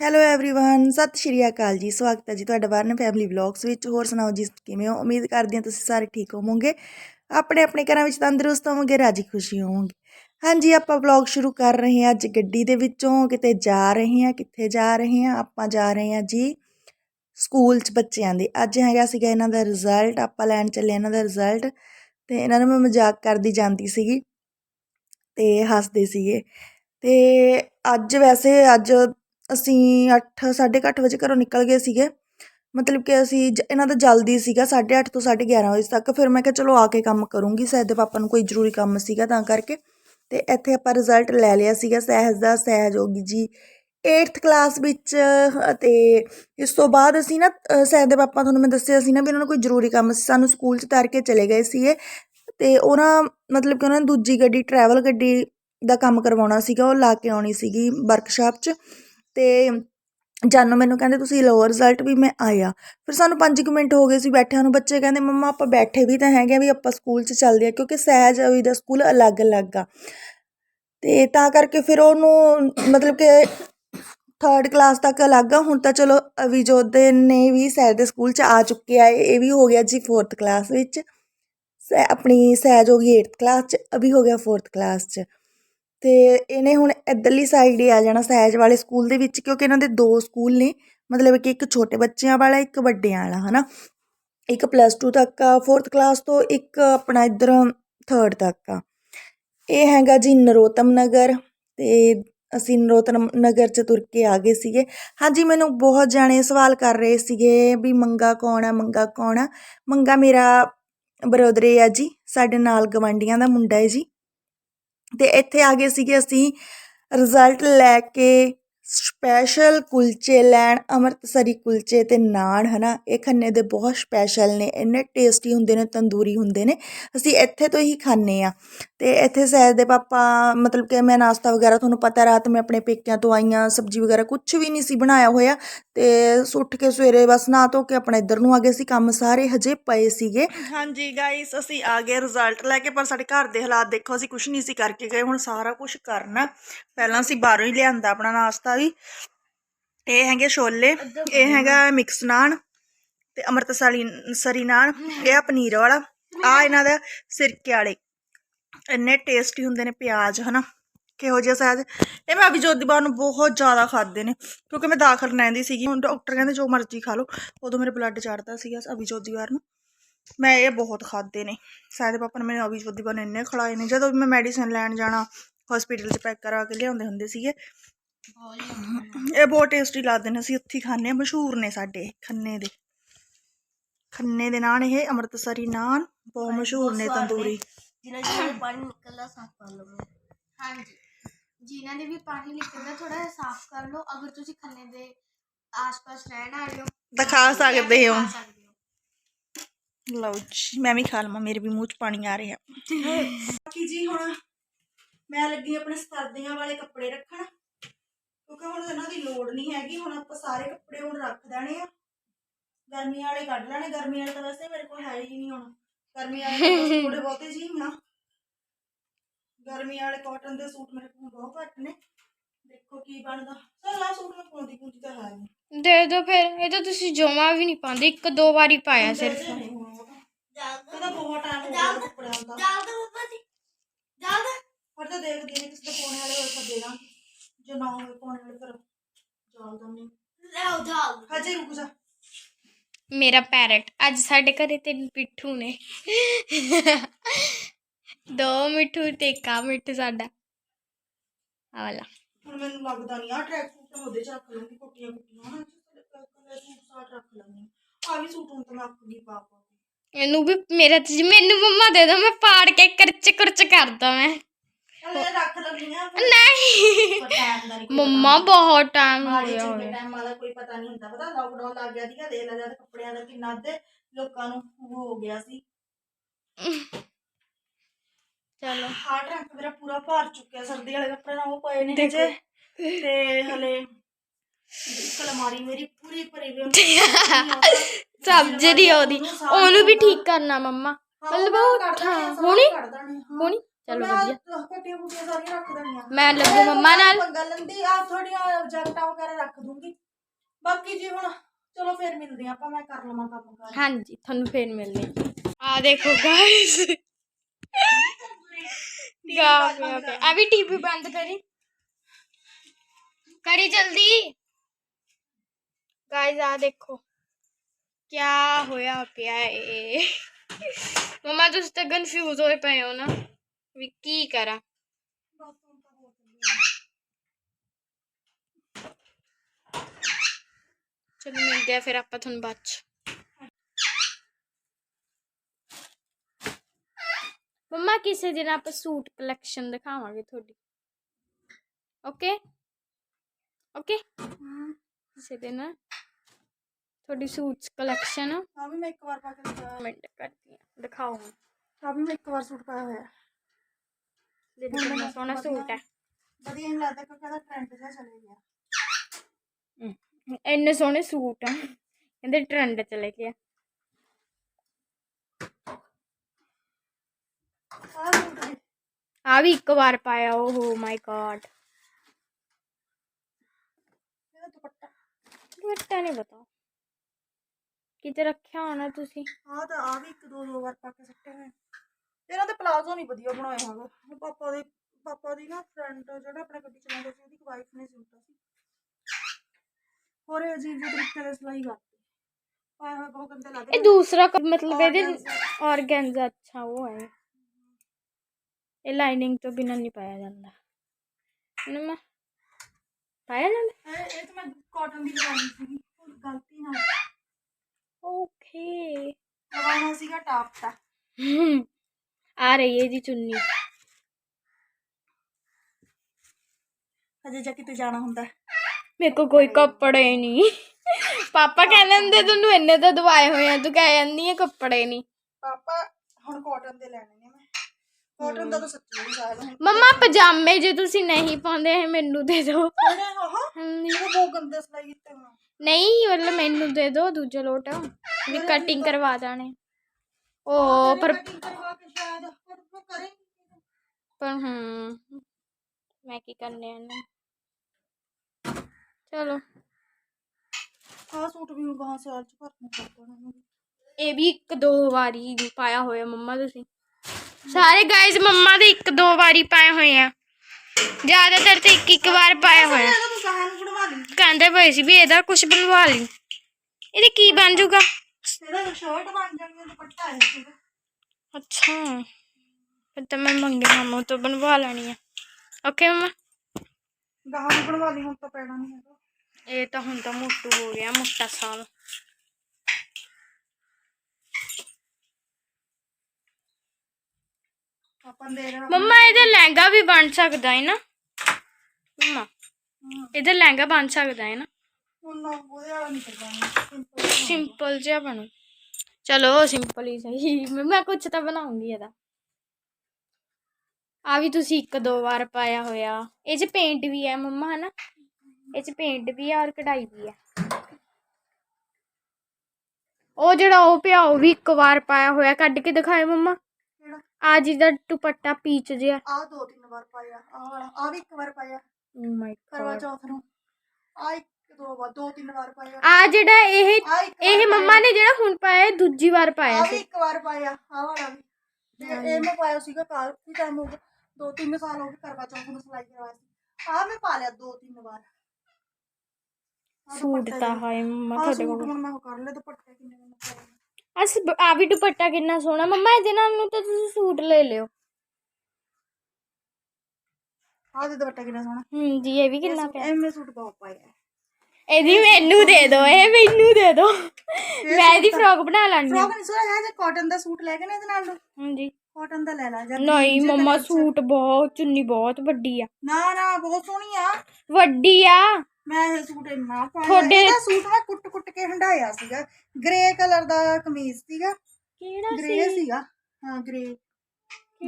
Hello everyone ਸਤਿ ਸ਼੍ਰੀ ਅਕਾਲ ਜੀ ਸਵਾਗਤ ਹੈ ਜੀ ਤੁਹਾਡਾ ਵਰਨ ਫੈਮਿਲੀ ਵਲੌਗਸ ਵਿੱਚ ਹੋਰ ਸੁਣਾਓ ਜੀ ਕਿਵੇਂ ਹੋ ਉਮੀਦ ਕਰਦੀ ਹਾਂ ਤੁਸੀਂ ਸਾਰੇ ਠੀਕ ਹੋਵੋਗੇ ਆਪਣੇ ਆਪਣੇ ਘਰਾਂ ਵਿੱਚ ਤੰਦਰੁਸਤ ਹੋਵੋਗੇ ਰਾਜੀ ਖੁਸ਼ੀ ਹੋਵੋਗੇ ਹਾਂਜੀ ਆਪਾਂ ਵਲੌਗ ਸ਼ੁਰੂ ਕਰ ਰਹੇ ਹਾਂ ਅੱਜ ਗੱਡੀ ਦੇ ਵਿੱਚੋਂ ਕਿਤੇ ਜਾ ਰਹੇ ਹਾਂ ਕਿੱਥੇ ਜਾ ਰਹੇ ਹਾਂ ਆਪਾਂ ਜਾ ਰਹੇ ਹਾਂ ਜੀ ਸਕੂਲ 'ਚ ਬੱਚਿਆਂ ਦੇ ਅੱਜ ਹੈਗਾ ਸੀਗਾ ਇਹਨਾਂ ਦਾ ਰਿਜ਼ਲਟ ਆਪਾਂ ਲੈਣ ਚੱਲੇ ਇਹਨਾਂ ਦਾ ਰਿਜ਼ਲਟ ਤੇ ਇਹਨਾਂ ਨੂੰ ਮੈਂ ਮਜ਼ਾਕ ਕਰਦੀ ਜਾਂਦੀ ਸੀਗੀ ਤੇ ਹੱਸਦੇ ਸੀਗੇ ਤੇ ਅੱਜ ਵੈਸੇ ਅੱਜ ਅਸੀਂ 8 8:30 ਵਜੇ ਘਰੋਂ ਨਿਕਲ ਗਏ ਸੀਗੇ। ਮਤਲਬ ਕਿ ਅਸੀਂ ਜ- ਇਹਨਾਂ ਦਾ ਜਲਦੀ ਸੀਗਾ 8:30 ਤੋਂ 11:30 ਵਜੇ ਤੱਕ। ਫਿਰ ਮੈਂ ਕਿਹਾ, ਚਲੋ ਆ ਕੇ ਕੰਮ ਕਰੂੰਗੀ, ਸਹਿਜ ਦੇ ਪਾਪਾ ਨੂੰ ਕੋਈ ਜ਼ਰੂਰੀ ਕੰਮ ਸੀਗਾ ਤਾਂ ਕਰਕੇ। ਤੇ ਇੱਥੇ ਆਪਾਂ ਰਿਜ਼ਲਟ ਲੈ ਲਿਆ ਸੀਗਾ, ਸਹਿਜ ਦਾ ਸਹਿਜੋਗੀ ਜੀ। 8th ਕਲਾਸ ਵਿੱਚ, ਅਤੇ ਇਸ ਤੋਂ ਬਾਅਦ ਅਸੀਂ ਨਾ ਸਹਿਜ ਦੇ ਪਾਪਾ ਤੁਹਾਨੂੰ ਮੈਂ ਦੱਸਿਆ ਸੀ ਨਾ ਵੀ ਉਹਨਾਂ ਨੂੰ ਕੋਈ ਜ਼ਰੂਰੀ ਕੰਮ ਸੀ। ਸਾਨੂੰ ਸਕੂਲ 'ਚ ਉਤਾਰ ਕੇ ਚਲੇ ਗਏ ਸੀਗੇ। ਤੇ ਉਹਨਾਂ ਮਤਲਬ ਕਿ ਉਹਨਾਂ ਨੇ ਦੂਜੀ ਗੱਡੀ ਟਰੈਵਲ ਗੱਡੀ ਦਾ ਕੰਮ ਕਰਵਾਉਣਾ ਸੀਗਾ, ਉਹ ਲਾ ਕੇ ਆਉਣੀ ਸੀਗੀ ਵਰਕਸ਼ਾਪ 'ਚ। ਅਤੇ ਜਾਨੋ ਮੈਨੂੰ ਕਹਿੰਦੇ ਤੁਸੀਂ ਲਓ ਰਿਜ਼ਲਟ ਵੀ ਮੈਂ ਆਇਆ। ਫਿਰ ਸਾਨੂੰ ਪੰਜ ਕੁ ਮਿੰਟ ਹੋ ਗਏ ਸੀ ਬੈਠਿਆਂ ਨੂੰ, ਬੱਚੇ ਕਹਿੰਦੇ, ਮੰਮਾ, ਆਪਾਂ ਬੈਠੇ ਵੀ ਤਾਂ ਹੈਗੇ ਆ ਵੀ ਆਪਾਂ ਸਕੂਲ 'ਚ ਚੱਲਦੇ ਆ, ਕਿਉਂਕਿ ਸਹਿਜ ਅਵੀ ਦਾ ਸਕੂਲ ਅਲੱਗ-ਅਲੱਗ ਆ। ਅਤੇ ਤਾਂ ਕਰਕੇ ਫਿਰ ਉਹਨੂੰ ਮਤਲਬ ਕਿ ਥਰਡ ਕਲਾਸ ਤੱਕ ਅਲੱਗ ਆ, ਹੁਣ ਤਾਂ ਚਲੋ ਅਵਿਜੋਤ ਦੇ ਨੇ ਵੀ ਸਹਿਜ ਦੇ ਸਕੂਲ 'ਚ ਆ ਚੁੱਕੇ ਆ, ਇਹ ਵੀ ਹੋ ਗਿਆ ਜੀ ਫੋਰਥ ਕਲਾਸ ਵਿੱਚ। ਸਹਿ, ਆਪਣੀ ਸਹਿਜ ਹੋ ਗਈ 8th ਕਲਾਸ 'ਚ, ਅਭੀ ਹੋ ਗਿਆ ਫੋਰਥ ਕਲਾਸ 'ਚ। ਅਤੇ ਇਹਨੇ ਹੁਣ ਇੱਧਰਲੀ ਸਾਈਡ ਹੀ ਆ ਜਾਣਾ ਸਹਿਜ ਵਾਲੇ ਸਕੂਲ ਦੇ ਵਿੱਚ, ਕਿਉਂਕਿ ਇਹਨਾਂ ਦੇ ਦੋ ਸਕੂਲ ਨੇ, ਮਤਲਬ ਕਿ ਇੱਕ ਛੋਟੇ ਬੱਚਿਆਂ ਵਾਲਾ, ਇੱਕ ਵੱਡਿਆਂ ਵਾਲਾ ਹੈ ਨਾ ਇੱਕ ਪਲੱਸ ਟੂ ਤੱਕ ਆ ਫੋਰਥ ਕਲਾਸ ਤੋਂ ਇੱਕ ਆਪਣਾ ਇੱਧਰ ਥਰਡ ਤੱਕ ਆ। ਇਹ ਹੈਗਾ ਜੀ ਨਰੋਤਮ ਨਗਰ ਅਤੇ ਅਸੀਂ ਨਰੋਤਮ ਨਗਰ ਚ ਤੁਰ ਕੇ ਆ ਗਏ ਸੀਗੇ। ਹਾਂਜੀ, ਮੈਨੂੰ ਬਹੁਤ ਜਾਣੇ ਸਵਾਲ ਕਰ ਰਹੇ ਸੀਗੇ ਵੀ ਮੰਗਾ ਕੌਣ ਆ, ਮੰਗਾ ਕੌਣ ਆ? ਮੰਗਾ ਮੇਰਾ ਬਰੋਦਰੇ ਆ ਜੀ, ਸਾਡੇ ਨਾਲ ਗਵਾਂਡੀਆਂ ਦਾ ਮੁੰਡਾ ਹੈ ਜੀ। ਤੇ ਇੱਥੇ ਆ ਗਏ ਸੀਗੇ ਅਸੀਂ ਰਿਜ਼ਲਟ ਲੈ ਕੇ ਸਪੈਸ਼ਲ ਕੁਲਚੇ ਲੈਣ, ਅੰਮ੍ਰਿਤਸਰੀ ਕੁਲਚੇ ਤੇ ਨਾਨ, ਹਨਾ? ਇਹ ਖੰਨੇ ਦੇ ਬਹੁਤ ਸਪੈਸ਼ਲ ਨੇ, ਇੰਨੇ ਟੇਸਟੀ ਹੁੰਦੇ ਨੇ, ਤੰਦੂਰੀ ਹੁੰਦੇ ਨੇ। ਅਸੀਂ ਇੱਥੇ ਤੋਂ ਹੀ ਖਾਂਦੇ ਆ ਤੇ ਇੱਥੇ ਸੈਦ ਦੇ ਪਾਪਾ, ਮਤਲਬ ਕਿ ਮੈਂ ਨਾਸ਼ਤਾ ਵਗੈਰਾ ਤੁਹਾਨੂੰ ਪਤਾ, ਰਾਤ ਮੈਂ ਆਪਣੇ ਪੇਕਿਆਂ ਤੋਂ ਆਈਆਂ ਸਬਜ਼ੀ ਵਗੈਰਾ ਕੁਝ ਵੀ ਨਹੀਂ ਸੀ ਬਣਾਇਆ ਹੋਇਆ। ਤੇ ਉੱਠ ਕੇ ਸਵੇਰੇ ਬਸ ਨਹਾ ਧੋ ਕੇ ਆਪਣਾ ਇੱਧਰ ਨੂੰ ਆ ਗਏ ਸੀ, ਕੰਮ ਸਾਰੇ ਹਜੇ ਪਏ ਸੀਗੇ। ਹਾਂਜੀ ਗਾਇਸ ਅਸੀਂ ਆ ਗਏ ਰਿਜ਼ਲਟ ਲੈ ਕੇ, ਪਰ ਸਾਡੇ ਘਰ ਦੇ ਹਾਲਾਤ ਦੇਖੋ, ਅਸੀਂ ਕੁਝ ਨਹੀਂ ਸੀ ਕਰਕੇ ਗਏ, ਹੁਣ ਸਾਰਾ ਕੁਝ ਕਰਨਾ। ਪਹਿਲਾਂ ਅਸੀਂ ਬਾਹਰੋਂ ਹੀ ਲਿਆਂਦਾ ਆਪਣਾ ਨਾਸ਼ਤਾ ਵੀ ਇਹ ਹੈਗੇ ਛੋਲੇ, ਇਹ ਹੈਗਾ ਮਿਕਸ ਨਾਨ ਤੇ ਅੰਮ੍ਰਿਤਸਰੀ, ਸਰੀ ਨਾਨ, ਇਹ ਆ ਪਨੀਰ ਵਾਲਾ। ਆ ਇਹਨਾਂ ਦਾ ਸਿਰਕੇ ਵਾਲੇ। ਇੰਨੇ ਟੇਸਟੀ ਹੁੰਦੇ ਨੇ ਪਿਆਜ਼, ਹਨਾ? ਕਿਹੋ ਜਿਹਾ ਸਾਇਦ ਇਹ ਮੈਂ ਅਭਿਜੋਤ ਦੀ ਨੂੰ ਬਹੁਤ ਜ਼ਿਆਦਾ ਖਾਦੇ ਨੇ, ਕਿਉਂਕਿ ਮੈਂ ਦਾਖਲ ਰਹਿੰਦੀ ਸੀਗੀ। ਹੁਣ ਡਾਕਟਰ ਕਹਿੰਦੇ ਜੋ ਮਰਜ਼ੀ ਖਾ ਲਓ। ਉਦੋਂ ਮੇਰੇ ਬਲੱਡ ਚੜਦਾ ਸੀਗਾ ਅਭਿਜੋਤ ਦੀ ਬਾਰ ਨੂੰ। ਮੈਂ ਇਹ ਬਹੁਤ ਖਾਦੇ ਨੇ। ਸਾਇਦ ਪਾਪਾ ਨੇ ਮੈਨੂੰ ਅਭਿਜੋਤ ਦੀ ਇੰਨੇ ਖਿਲਾਏ ਨੇ। ਜਦੋਂ ਵੀ ਮੈਂ ਮੈਡੀਸਨ ਲੈਣ ਜਾਣਾ ਹਸਪੀਟਲ 'ਚ ਪੈਕ ਕਰਾ ਕੇ ਲਿਆਉਂਦੇ ਹੁੰਦੇ ਸੀਗੇ ਇਹ ਬਹੁਤ ਟੇਸਟੀ ਲੱਗਦੇ ਨੇ ਅਸੀਂ ਉੱਥੇ ਖਾਂਦੇ ਮਸ਼ਹੂਰ ਨੇ ਸਾਡੇ ਖੰਨੇ ਦੇ। ਖੰਨੇ ਦੇ ਨਾਨ ਇਹ ਅੰਮ੍ਰਿਤਸਰੀ ਨਾਨ ਬਹੁਤ ਮਸ਼ਹੂਰ ਨੇ ਤੰਦੂਰੀ। ਜਿਨ੍ਹਾਂ ਜਿਹਨਾਂ ਦੇ ਪਾਣੀ ਨਿਕਲਦਾ ਸਾਫ਼ ਕਰ ਲਓ ਹਾਂਜੀ। ਜਿਨ੍ਹਾਂ ਦੇ ਵੀ ਪਾਣੀ ਨਿਕਲਦਾ ਥੋੜਾ ਜਿਹਾ ਸਾਫ਼ ਕਰ ਲਓ। ਅਗਰ ਤੁਸੀਂ ਖੰਨੇ ਦੇ ਆਸ-ਪਾਸ ਰਹਿਣ ਵਾਲੇ ਹੋ ਦਿਖਾ ਸਕਦੇ ਹੋ ਖਾ ਸਕਦੇ ਹੋ। ਲਓ ਜੀ ਮੈਂ ਵੀ ਖਾ ਲਵਾਂ ਮੇਰੇ ਵੀ ਮੂੰਹ 'ਚ ਪਾਣੀ ਆ ਰਿਹਾ। ਬਾਕੀ ਜੀ ਹੁਣ ਮੈਂ ਲੱਗੀ ਆਪਣੇ ਸਰਦੀਆਂ ਵਾਲੇ ਕੱਪੜੇ ਰੱਖਣ। ਕਿਉਂਕਿ ਹੁਣ ਇਹਨਾਂ ਦੀ ਲੋੜ ਨਹੀਂ ਹੈਗੀ ਹੁਣ ਆਪਾਂ ਸਾਰੇ ਕੱਪੜੇ ਹੁਣ ਰੱਖ ਦੇਣੇ ਆ। ਗਰਮੀਆਂ ਵਾਲੇ ਕੱਢ ਲੈਣੇ ਗਰਮੀਆਂ ਵਾਲੇ ਤਾਂ ਵੈਸੇ ਮੇਰੇ ਕੋਲ ਹੈ ਹੀ ਨਹੀਂ ਹੁਣ। ਗਰਮੀਆਂ ਵਾਲੇ ਥੋੜੇ ਬਹੁਤੇ ਜੀ ਹੁਣ। ਗਰਮੀਆਂ ਵਾਲੇ ਕਾਟਨ ਦੇ ਸੂਟ ਮੇਰੇ ਕੋਲ ਬਹੁਤ ਘੱਟ ਨੇ। ਦੇਖੋ ਕੀ ਬਣਦਾ। ਚੱਲ ਆ ਸੂਟ ਮੈਂ ਪਾਉਂਦੀ ਪੁੰਦੀ ਤਾਂ ਹੈ ਨਹੀਂ। ਦੇ ਦੋ ਫਿਰ ਇਹ ਤਾਂ ਤੁਸੀਂ ਜਮਾ ਵੀ ਨਹੀਂ ਪਾਉਂਦੇ ਇੱਕ ਦੋ ਵਾਰੀ ਪਾਇਆ ਸਿਰਫ। ਉਹਦਾ ਬਹੁਤ ਟਾਈਮ ਹੋ ਗਿਆ ਕੱਪੜਿਆਂ ਦਾ। ਜਲਦ ਬਾਬਾ ਜੀ। ਜਲਦ। ਤਾਂ ਦੇਖਦੇ ਨੇ ਕਿਸੇ ਦੇ ਪਾਉਣੇ ਵਾਲੇ ਹੋਏ ਤਾਂ ਦੇ ਦਾਂਗੇ। ਜੇ ਨਾ ਹੋਵੇ ਪਾਉਣੇ ਵਾਲੇ ਫਿਰ ਜਾਲ ਦੰਨੇ ਲੈ ਜਲਦ ਹਜੇ ਰੁਕ ਜਾ। ਮੇਰਾ ਪੈਰਟ ਅੱਜ ਸਾਡੇ ਘਰੇ ਤਿੰਨ ਪਿੱਠੂ ਨੇ। ਦੋ ਮਿੱਠੂ ਤੇ ਆ ਮਿੱਠੂ ਸਾਡਾ। ਆ ਵਾਲਾ। ਹੁਣ ਮੈਨੂੰ ਲੱਗਦਾ ਨਹੀਂ ਆ ਟਰੈਕ ਸੂਟ ਉਹਦੇ ਚ ਰੱਖ ਲਵਾਂਗੀ ਕੁੱਟੀਆਂ ਕੁੱਟੀਆਂ ਹਾਂ ਕਲਰ ਸੂਟ ਸਾਟ ਰੱਖ ਲਾਂਗੀ ਆ ਵੀ ਸੂਟ ਹੁਣ ਤਾਂ ਮੈਂ ਅੱਕ ਗਈ ਪਾ ਪਾ ਕੇ। ਮੈਨੂੰ ਵੀ ਮੇਰਾ ਤੇ ਮੈਨੂੰ ਮੰਮਾ ਦੇ ਦੋ ਮੈਂ ਪਾੜ ਕੇ ਕਰਚ ਕਰਚ ਕਰਦਾ ਮੈਂ। ਹਲੇ ਰੱਖ ਲੈਂਦੀ ਆ ਨਹੀਂ ਟਾਈਮ ਦਾ ਨਹੀਂ ਮੰਮਾ ਬਹੁਤ ਟਾਈਮ ਹੋ ਮਾੜੀ ਗਿਆ ਚੰਗੇ ਹੋਵੇ ਟਾਈਮ ਵਾਲਾ ਕੋਈ ਪਤਾ ਨਹੀਂ ਹੁੰਦਾ ਪਤਾ ਲਾਕਡਾਊਨ ਲੱਗ ਗਿਆ ਸੀਗਾ ਦੇਖ ਲੈ ਜਦ ਕੱਪੜਿਆਂ ਦਾ ਕਿੰਨਾ ਅੱਧੇ ਲੋਕਾਂ ਨੂੰ ਉਹ ਹੋ ਗਿਆ ਸੀ ਚਲੋ ਹਾਂ ਟਰੰਕ ਮੇਰਾ ਪੂਰਾ ਭਰ ਚੁੱਕਿਆ ਸਰਦੀ ਵਾਲੇ ਕੱਪੜੇ ਨਾਲ ਉਹ ਪਏ ਨੇ ਹਜੇ ਤੇ ਹਲੇ ਇੱਕ ਅਲਮਾਰੀ ਮੇਰੀ ਪੂਰੀ ਭਰੀ ਹੋਈ ਉਹਨੂੰ ਸਬਜ਼ੀ ਦੀ ਉਹਦੀ ਉਹਨੂੰ ਵੀ ਠੀਕ ਕਰਨਾ ਮੰਮਾ ਮਤਲਬ ਉਹ ਠਾ- ਹੁਣੀ ਹੁਣੀ ਚਲੋ ਮੈਂ ਵਧੀਆ। ਕੋਟੀਆਂ ਕੁਟੀਆਂ ਸਾਰੀਆਂ ਰੱਖ ਦੇਣੀਆਂ ਮੈਂ ਲੱਗੂ ਮੰਮਾ ਨਾਲ। ਪੰਗਾ ਲੈਂਦੀ ਆ ਥੋੜੀਆਂ ਜੈਕਟਾਂ ਵਗੈਰਾ ਰੱਖ ਦੂੰਗੀ। ਬਾਕੀ ਜੀ ਹੁਣ ਚਲੋ ਫਿਰ ਮਿਲਦੇ ਆ ਆਪਾਂ ਮੈਂ ਕਰ ਲਵਾਂ ਕੰਮ ਕਰ ਹਾਂਜੀ ਤੁਹਾਨੂੰ ਫੇਰ ਮਿਲਦੇ ਆ ਦੇਖੋ ਗਾਇਸ ਗਾ ਪਿਆ ਪਿਆ। ਆ ਵੀ ਟੀਵੀ ਬੰਦ ਕਰੀ। ਕਰੀ ਜਲਦੀ। ਗਾਇਸ ਆ ਦੇਖੋ। ਕਿਆ ਹੋਇਆ ਪਿਆ ਏ। ਮਮਾ ਤੁਸੀਂ ਤਾਂ ਕਨਫਿਊਜ਼ ਹੋਏ ਪਏ ਹੋ ਨਾ। ਵੀ ਕੀ ਕਰਾਂ ਚਲੋ ਮਿਲਦੇ ਆ ਫਿਰ ਆਪਾਂ ਤੁਹਾਨੂੰ ਬਾਅਦ ਚ ਮੰਮਾ ਕਿਸੇ ਦਿਨ ਆਪਾਂ ਸੂਟ ਕਲੈਕਸ਼ਨ ਦਿਖਾਵਾਂਗੇ ਤੁਹਾਡੀ ਓਕੇ ਓਕੇ ਕਿਸੇ ਦਿਨ ਤੁਹਾਡੀ ਸੂਟਸ ਕਲੈਕਸ਼ਨ ਆ ਵੀ ਮੈਂ ਇੱਕ ਵਾਰ ਪਾ ਕੇ ਦਿਖਾਇਆ ਮਿੰਟ ਕਰਦੀ ਹਾਂ ਦਿਖਾਓ ਆ ਵੀ ਮੈਂ ਇੱਕ ਵਾਰ ਸੂਟ ਪਾਇਆ ਹੋਇਆ ਦੇਖੋ ਕਿੰਨਾ ਸੋਹਣਾ ਸੂਟ ਹੈ। ਵਧੀਆ ਨਹੀਂ ਲੱਗਦਾ ਕਿਉਂਕਿ ਉਹਦਾ ਟ੍ਰੈਂਡ ਜਿਹਾ ਚਲੇ ਗਿਆ। ਇੰਨੇ ਸੋਹਣੇ ਸੂਟ ਆ। ਕਹਿੰਦੇ ਟ੍ਰੈਂਡ ਚਲੇ ਗਿਆ। ਆ ਵੀ ਆ ਵੀ ਇੱਕ ਵਾਰ ਪਾਇਆ ਓਹ ਮਾਈ ਗॉड ਇਹਦਾ ਦੁਪੱਟਾ। ਦੁਪੱਟਾ ਨਹੀਂ ਪਤਾ। ਕਿਤੇ ਰੱਖਿਆ ਹੋਣਾ ਤੁਸੀਂ। ਆ ਤਾਂ ਆ ਵੀ ਇੱਕ ਦੋ ਦੋ ਵਾਰ ਪਾ ਕੇ ਸੱਟੇ ਹੋਏ। ਇਹਨਾਂ ਦੇ ਪਲਾਜ਼ੋ ਨਹੀਂ ਵਧੀਆ ਬਣਾਏ ਹੈਗਾ। ਪਾਪਾ ਦੇ ਪਾਪਾ ਦੀ ਨਾ ਫਰੈਂਡ ਜਿਹੜਾ ਆਪਣੇ ਗੱਡੀ ਚਲਾਉਂਦਾ ਸੀ ਉਹਦੀ ਵਾਈਫ ਨੇ ਸਿਉਂਤਾ ਸੀ। ਹੋਰ ਅਜੀਬ ਜਿਹੇ ਤਰੀਕੇ ਦੇ ਸਿਲਾਈ ਕਰਤੀ। ਪਾਇਆ ਹੋਇਆ ਬਹੁਤ ਗੰਦੇ ਲੱਗਦੇ ਇਹ ਦੂਸਰਾ ਕ- ਮਤਲਬ ਇਹਦੇ। ਔਰਗੈਂਜ਼ਾ ਅੱਛਾ ਉਹ ਹੈ। ਇਹ ਲਾਈਨਿੰਗ ਤੋਂ ਬਿਨਾਂ ਨਹੀਂ ਪਾਇਆ ਜਾਂਦਾ। ਨਾ ਮੈਂ ਪਾਇਆ ਜਾਂਦਾ? ਇਹ ਇਹ ਤਾਂ ਮੈਂ ਕਾਟਨ ਦੀ ਲਗਾਉਣੀ ਸੀਗੀ। ਉਹ ਗਲਤੀ ਨਾਲ। ਓਕੇ ਲਗਾਉਣਾ ਸੀਗਾ ਟਾਪ ਦਾ ਆ ਰਹੀ ਹੈ ਜੀ ਚੁੰਨੀ। ਹਜੇ ਜਾ ਕਿਤੇ ਜਾਣਾ ਹੁੰਦਾ। ਮੇਰੇ ਕੋ ਕੋਈ ਕੱਪੜੇ ਨਹੀਂ। ਪਾਪਾ ਕਹਿੰਦੇ ਹੁੰਦੇ ਤੈਨੂੰ ਇੰਨੇ ਤਾਂ ਦਵਾਏ ਹੋਏ ਆ ਤੂੰ ਕਹਿ ਜਾਂਦੀ ਹੈ ਕੱਪੜੇ ਨਹੀਂ। ਪਾਪਾ ਹੁਣ ਕਾਟਨ ਦੇ ਲੈਣੇ ਨੇ ਮੈਂ। ਕਾਟਨ ਦਾ ਤਾਂ ਸੱਚੀ ਨਹੀਂ ਸਾਇਦ ਹੁਣ ਮੰਮਾ ਪਜਾਮੇ ਜੇ ਤੁਸੀਂ ਨਹੀਂ ਪਾਉਂਦੇ ਇਹ ਮੈਨੂੰ ਦੇ ਦਿਓ ਉਹਨੇ ਆਹ ਹਮ, ਇਹ ਬਹੁਤ ਗੰਦੇ ਸਿਲਾਈ ਕੀਤੇ ਹੋਏ ਆ। ਨਹੀਂ ਮਤਲਬ ਮੈਨੂੰ ਦੇ ਦਿਓ ਦੂਜਾ ਲੋਟ। ਵੀ ਕਟਿੰਗ ਕਰਵਾ ਦਾਣੇ ਉਹ ਪਰ ਪਰ ਹਮ ਮੈਂ ਕੀ ਕਰਨੇ ਆ ਇਹਨੂੰ? ਚਲੋ। ਆਹ ਸੂਟ ਵੀ ਹੁਣ ਗਾਂ ਸਿਆਲ ਚ ਭਰਨਾ ਪੜਦਾ ਮੈਨੂੰ ਇਹ ਵੀ ਇੱਕ ਦੋ ਵਾਰੀ ਪਾਇਆ ਹੋਇਆ ਮੰਮਾ ਤੁਸੀਂ। ਸਾਰੇ ਗਾਇਜ਼ ਮੰਮਾ ਦੇ ਇੱਕ ਦੋ ਵਾਰੀ ਪਾਏ ਹੋਏ ਆ। ਜ਼ਿਆਦਾਤਰ ਤੇ ਇੱਕ ਇੱਕ ਵਾਰ ਪਾਇਆ ਹੋਇਆ ਕਹਿੰਦੇ ਪਏ ਸੀ ਵੀ ਇਹਦਾ ਕੁਝ ਬਣਵਾ ਲਈ। ਇਹਦੇ ਕੀ ਬਣ ਜਾਊਗਾ? ਇਹਦਾ ਸ਼ਰਟ ਬਣ ਜਾਣੀ ਹੈ ਦੁਪੱਟਾ ਹੈ ਇਹਦਾ ਅੱਛਾ। ਫਿਰ ਤਾਂ ਮੈਂ ਮੰਗੇ ਮਾਮੂ ਤੋਂ ਬਣਵਾ ਲੈਣੀ ਆ। ਓਕੇ ਮਮਾ? ਗਾਂ ਨੂੰ ਬਣਵਾ ਲਈ ਹੁਣ ਤਾਂ ਪੈਣਾ ਨਹੀਂ ਹੈਗਾ। ਇਹ ਤਾਂ ਹੁਣ ਤਾਂ ਮੋਟੂ ਹੋ ਗਿਆ ਮੋਟਾ ਸਾਲ। ਆਪਾਂ ਦੇ ਰਹੇ ਮੰਮਾ ਇਹਦਾ ਲਹਿੰਗਾ ਵੀ ਬਣ ਸਕਦਾ ਹੈ ਨਾ? ਮੰਮਾ ਇਹਦਾ ਲਹਿੰਗਾ ਬਣ ਸਕਦਾ ਹੈ ਨਾ? ਹੁਣ ਨਾ ਉਹਦੇ ਵਾਲਾ ਨਹੀਂ ਕਰਵਾਉਣਾ ਸਿੰਪਲ ਜਿਹਾ ਬਣੂ ਚਲੋ ਸਿੰਪਲ ਹੀ ਸਹੀ। ਮੈਂ ਕੁਝ ਤਾਂ ਬਣਾਉਂਗੀ ਇਹਦਾ। ਆ ਵੀ ਤੁਸੀਂ ਇੱਕ ਦੋ ਵਾਰ ਪਾਇਆ ਹੋਇਆ। ਇਹ 'ਚ ਪੇਂਟ ਵੀ ਹੈ ਮੰਮਾ ਹਨਾ? ਇਹ 'ਚ ਪੇਂਟ ਵੀ ਹੈ ਔਰ ਕਢਾਈ ਵੀ ਹੈ। ਉਹ ਜਿਹੜਾ ਉਹ ਪਿਆ ਉਹ ਵੀ ਇੱਕ ਵਾਰ ਪਾਇਆ ਹੋਇਆ। ਕੱਢ ਕੇ ਦਿਖਾਏ ਮੰਮਾ। ਆ ਜਿਹਦਾ ਦੁਪੱਟਾ ਪੀਚ ਜਿਹਾ। ਆ ਦੋ ਤਿੰਨ ਵਾਰ ਪਾਇਆ। ਆ ਵਾਲਾ ਆ ਵੀ ਇੱਕ ਵਾਰ ਪਾਇਆ। ਓ ਮਾਈ ਕਰਵਾ ਚੌਥ ਨੂੰ। ਆ ਇੱਕ ਦੋ ਵਾਰ ਦੋ ਤਿੰਨ ਵਾਰ ਪਾਇਆ। ਆ ਜਿਹੜਾ ਇਹ ਆ ਇੱਕ ਇਹ ਮੰਮਾ ਨੇ ਜਿਹੜਾ ਹੁਣ ਪਾਇਆ ਇਹ ਦੂਜੀ ਵਾਰ ਪਾਇਆ ਆ ਵੀ ਸੀ। ਇੱਕ ਵਾਰ ਪਾਇਆ ਆ ਵਾਲਾ ਵੀ। ਤੇ ਇਹ ਮੈਂ ਪਾਇਆ ਸੀਗਾ ਕਾਫੀ ਟਾਈਮ ਹੋ ਗਿਆ? ਦੋ ਤਿੰਨ ਸਾਲ ਹੋ ਗਏ ਕਰਵਾ ਚੌਥ ਨੂੰ ਸਿਲਾਈ ਕਰਵਾਇਆ ਸੀ। ਆ ਮੈਂ ਪਾ ਲਿਆ ਦੋ ਤਿੰਨ ਵਾਰ। ਆਹ ਸੂਟ ਦੁਪੱਟਾ ਤਾਂ ਜੀ। ਹਾਏ ਮੰਮਾ ਆਹ ਤੁਹਾਡੇ ਸੂਟ ਕੋਲ ਹੁਣ ਮੈਂ ਉਹ ਕਰ ਲਿਆ ਦੁਪੱਟੇ ਕਿੰਨੇ ਮੈਂ ਪਾਇਆ। ਅਸ ਆ ਵੀ ਦੁਪੱਟਾ ਕਿੰਨਾ ਸੋਹਣਾ। ਮੰਮਾ ਇਹਦੇ ਨਾਲ ਨੂੰ ਤਾਂ ਤੁਸੀਂ ਸੂਟ ਲੈ ਲਿਓ। ਆਹ ਦੇ ਦੁਪੱਟਾ ਕਿੰਨਾ ਸੋਹਣਾ। ਹੂੰ ਜੀ ਇਹ ਵੀ ਕਿੰਨਾ ਪਿਆ। ਐਵੇਂ ਸੂਟ ਬਹੁਤ ਪਾਇਆ। ਹੈ। ਇਹਦੀ ਮੈਨੂੰ ਦੇ ਦਿਓ ਇਹ ਮੈਨੂੰ ਦੇ ਦਿਓ ਮੈਂ ਇਹਦੀ ਫਰੋਕ ਬਣਾ ਲੈਣੀ ਫਰੋਕ ਨਹੀਂ ਸੋਹਣਾ ਹੈ ਜੇ ਕਾਟਨ ਦਾ ਸੂਟ ਲੈ ਕੇ ਨਾ ਇਹਦੇ ਨਾਲ ਨੂੰ ਹਾਂਜੀ। ਕਾਟਨ ਦਾ ਲੈ ਲੈ ਜਾਂ ਨਹੀਂ ਮੰਮਾ। ਸੂਟ ਬਹੁਤ ਚੁੰਨੀ ਬਹੁਤ ਵੱਡੀ ਆ। ਨਾ ਨਾ ਬਹੁਤ ਸੋਹਣੀ ਆ। ਵੱਡੀ ਆ। ਮੈਂ ਇਹ ਸੂਟ ਇੰਨਾ ਪਾਇਆ। ਤੁਹਾਡੇ- ਸੂਟ ਮੈਂ ਕੁੱਟ ਕੁੱਟ ਕੇ ਹੰਡਾਇਆ ਸੀਗਾ। ਗ੍ਰੇ ਕਲਰ ਦਾ ਕਮੀਜ਼ ਸੀਗਾ। ਕਿਹੜਾ ਗ੍ਰੇ ਸੀਗਾ। ਹਾਂ ਗ੍ਰੇ